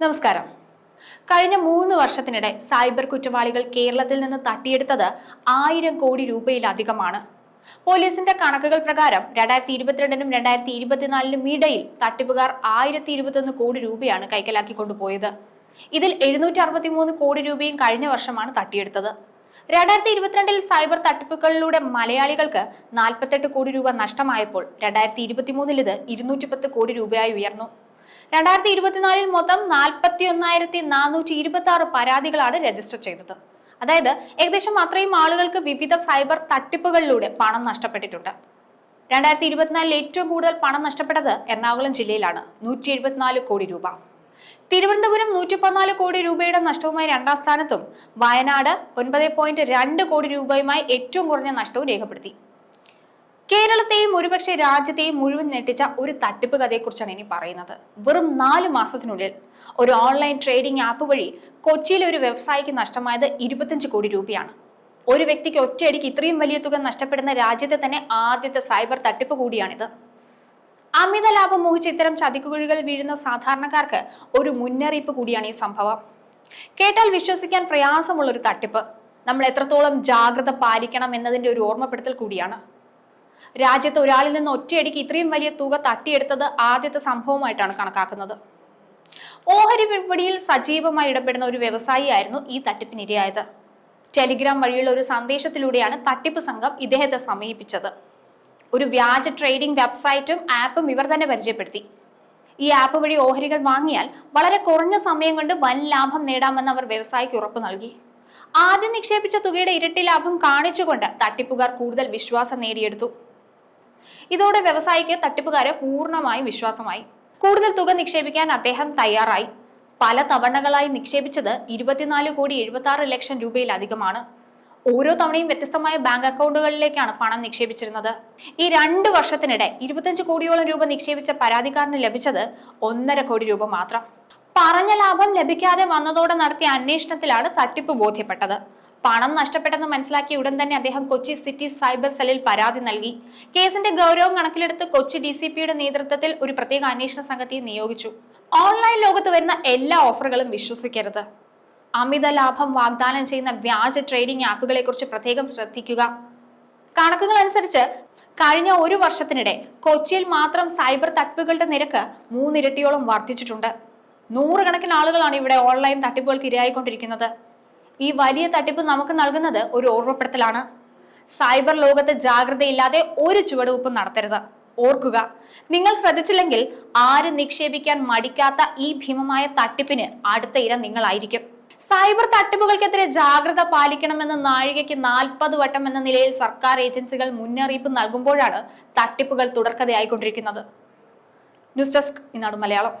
നമസ്കാരം. കഴിഞ്ഞ മൂന്ന് വർഷത്തിനിടെ സൈബർ കുറ്റവാളികൾ കേരളത്തിൽ നിന്ന് തട്ടിയെടുത്തത് ആയിരം കോടി രൂപയിലധികമാണ്. പോലീസിന്റെ കണക്കുകൾ പ്രകാരം രണ്ടായിരത്തി ഇരുപത്തിരണ്ടിനും രണ്ടായിരത്തി ഇരുപത്തിനാലിനും ഇടയിൽ തട്ടിപ്പുകാർ ആയിരത്തി ഇരുപത്തൊന്ന് കോടി രൂപയാണ് കൈക്കലാക്കി കൊണ്ടുപോയത് ഇതിൽ എഴുന്നൂറ്റി അറുപത്തി മൂന്ന് കോടി രൂപയും കഴിഞ്ഞ വർഷമാണ് തട്ടിയെടുത്തത്. രണ്ടായിരത്തി ഇരുപത്തിരണ്ടിൽ സൈബർ തട്ടിപ്പുകളിലൂടെ മലയാളികൾക്ക് നാൽപ്പത്തെട്ട് കോടി രൂപ നഷ്ടമായപ്പോൾ രണ്ടായിരത്തി ഇരുപത്തിമൂന്നിൽ ഇത് ഇരുന്നൂറ്റി പത്ത് കോടി രൂപയായി ഉയർന്നു. രണ്ടായിരത്തി ഇരുപത്തിനാലിൽ മൊത്തം നാൽപ്പത്തി ഒന്നായിരത്തി നാനൂറ്റി ഇരുപത്തി ആറ് പരാതികളാണ് രജിസ്റ്റർ ചെയ്തത്. അതായത് ഏകദേശം അത്രയും ആളുകൾക്ക് വിവിധ സൈബർ തട്ടിപ്പുകളിലൂടെ പണം നഷ്ടപ്പെട്ടിട്ടുണ്ട്. രണ്ടായിരത്തി ഇരുപത്തിനാലിൽ ഏറ്റവും കൂടുതൽ പണം നഷ്ടപ്പെട്ടത് എറണാകുളം ജില്ലയിലാണ് നൂറ്റി എഴുപത്തിനാല് കോടി രൂപ. തിരുവനന്തപുരം നൂറ്റി പതിനാല് കോടി രൂപയുടെ നഷ്ടവുമായി രണ്ടാം സ്ഥാനത്തും വയനാട് ഒൻപത് പോയിന്റ് രണ്ട് കോടി രൂപയുമായി ഏറ്റവും കുറഞ്ഞ നഷ്ടവും രേഖപ്പെടുത്തി. കേരളത്തെയും ഒരുപക്ഷെ രാജ്യത്തെയും മുഴുവൻ ഞെട്ടിച്ച ഒരു തട്ടിപ്പ് കഥയെക്കുറിച്ചാണ് ഇനി പറയുന്നത്. വെറും നാല് മാസത്തിനുള്ളിൽ ഒരു ഓൺലൈൻ ട്രേഡിംഗ് ആപ്പ് വഴി കൊച്ചിയിലെ ഒരു വ്യവസായിക്ക് നഷ്ടമായത് ഇരുപത്തിയഞ്ച് കോടി രൂപയാണ്. ഒരു വ്യക്തിക്ക് ഒറ്റയടിക്ക് ഇത്രയും വലിയ തുക നഷ്ടപ്പെടുന്ന രാജ്യത്തെ തന്നെ ആദ്യത്തെ സൈബർ തട്ടിപ്പ് കൂടിയാണിത്. അമിത ലാഭം മോഹിച്ച് ഇത്തരം ചതിക്കുകുഴികൾ വീഴുന്ന സാധാരണക്കാർക്ക് ഒരു മുന്നറിയിപ്പ് കൂടിയാണ് ഈ സംഭവം. കേട്ടാൽ വിശ്വസിക്കാൻ പ്രയാസമുള്ള ഒരു തട്ടിപ്പ്. നമ്മൾ എത്രത്തോളം ജാഗ്രത പാലിക്കണം എന്നതിന്റെ ഒരു ഓർമ്മപ്പെടുത്തൽ കൂടിയാണ്. രാജ്യത്ത് ഒരാളിൽ നിന്ന് ഒറ്റയടിക്ക് ഇത്രയും വലിയ തുക തട്ടിയെടുത്തത് ആദ്യത്തെ സംഭവമായിട്ടാണ് കണക്കാക്കുന്നത്. ഓഹരി വിപണിയിൽ സജീവമായി ഇടപെടുന്ന ഒരു വ്യവസായിയായിരുന്നു ഈ തട്ടിപ്പിനിരയായത്. ടെലിഗ്രാം വഴിയുള്ള ഒരു സന്ദേശത്തിലൂടെയാണ് തട്ടിപ്പ് സംഘം ഇദ്ദേഹത്തെ സമീപിച്ചത്. ഒരു വ്യാജ ട്രേഡിംഗ് വെബ്സൈറ്റും ആപ്പും ഇവർ തന്നെ പരിചയപ്പെടുത്തി. ഈ ആപ്പ് വഴി ഓഹരികൾ വാങ്ങിയാൽ വളരെ കുറഞ്ഞ സമയം കൊണ്ട് വൻ ലാഭം നേടാമെന്ന് അവർ വ്യവസായിക്ക് ഉറപ്പ് നൽകി. ആദ്യം നിക്ഷേപിച്ച തുകയുടെ ഇരട്ടി ലാഭം കാണിച്ചുകൊണ്ട് തട്ടിപ്പുകാർ കൂടുതൽ വിശ്വാസം നേടിയെടുത്തു. ഇതോടെ വ്യവസായിക്ക് തട്ടിപ്പുകാരെ പൂർണമായും വിശ്വാസമായി. കൂടുതൽ തുക നിക്ഷേപിക്കാൻ അദ്ദേഹം തയ്യാറായി. പല തവണകളായി നിക്ഷേപിച്ചത് ഇരുപത്തിനാല് കോടി എഴുപത്തി ആറ് ലക്ഷം രൂപയിലധികമാണ്. ഓരോ തവണയും വ്യത്യസ്തമായ ബാങ്ക് അക്കൗണ്ടുകളിലേക്കാണ് പണം നിക്ഷേപിച്ചിരുന്നത്. ഈ രണ്ട് വർഷത്തിനിടെ ഇരുപത്തഞ്ച് കോടിയോളം രൂപ നിക്ഷേപിച്ച പരാതിക്കാരന് ലഭിച്ചത് ഒന്നര കോടി രൂപ മാത്രം. പറഞ്ഞ ലാഭം ലഭിക്കാതെ വന്നതോടെ നടത്തിയ അന്വേഷണത്തിലാണ് തട്ടിപ്പ് ബോധ്യപ്പെട്ടത്. പണം നഷ്ടപ്പെട്ടെന്ന് മനസ്സിലാക്കിയ ഉടൻ തന്നെ അദ്ദേഹം കൊച്ചി സിറ്റി സൈബർ സെല്ലിൽ പരാതി നൽകി. കേസിന്റെ ഗൗരവം കണക്കിലെടുത്ത് കൊച്ചി ഡി സി പിയുടെ നേതൃത്വത്തിൽ ഒരു പ്രത്യേക അന്വേഷണ സംഘത്തെ നിയോഗിച്ചു. ഓൺലൈൻ ലോകത്ത് വരുന്ന എല്ലാ ഓഫറുകളും വിശ്വസിക്കരുത്. അമിത ലാഭം വാഗ്ദാനം ചെയ്യുന്ന വ്യാജ ട്രേഡിംഗ് ആപ്പുകളെ കുറിച്ച് പ്രത്യേകം ശ്രദ്ധിക്കുക. കണക്കുകൾ അനുസരിച്ച് കഴിഞ്ഞ ഒരു വർഷത്തിനിടെ കൊച്ചിയിൽ മാത്രം സൈബർ തട്ടിപ്പുകളുടെ നിരക്ക് മൂന്നിരട്ടിയോളം വർദ്ധിച്ചിട്ടുണ്ട്. നൂറുകണക്കിന് ആളുകളാണ് ഇവിടെ ഓൺലൈൻ തട്ടിപ്പുകൾക്ക് ഇരയായിക്കൊണ്ടിരിക്കുന്നത്. ഈ വലിയ തട്ടിപ്പ് നമുക്ക് നൽകുന്നത് ഒരു ഓർമ്മപ്പെടുത്തലാണ്. സൈബർ ലോകത്ത് ജാഗ്രതയില്ലാതെ ഒരു ചുവടുവെപ്പ് നടത്തരുത്. ഓർക്കുക നിങ്ങൾ ശ്രദ്ധിച്ചില്ലെങ്കിൽ ആര് നിക്ഷേപിക്കാൻ മടിക്കാത്ത ഈ ഭീമമായ തട്ടിപ്പിന് അടുത്ത ഇര നിങ്ങളായിരിക്കും. സൈബർ തട്ടിപ്പുകൾക്കെതിരെ ജാഗ്രത പാലിക്കണമെന്ന് നാഴികയ്ക്ക് നാൽപ്പത് വട്ടം എന്ന നിലയിൽ സർക്കാർ ഏജൻസികൾ മുന്നറിയിപ്പ് നൽകുമ്പോഴാണ് തട്ടിപ്പുകൾ തുടർക്കഥയായിക്കൊണ്ടിരിക്കുന്നത്. ന്യൂസ് ഡെസ്ക് ഇന്നാണ് മലയാളം.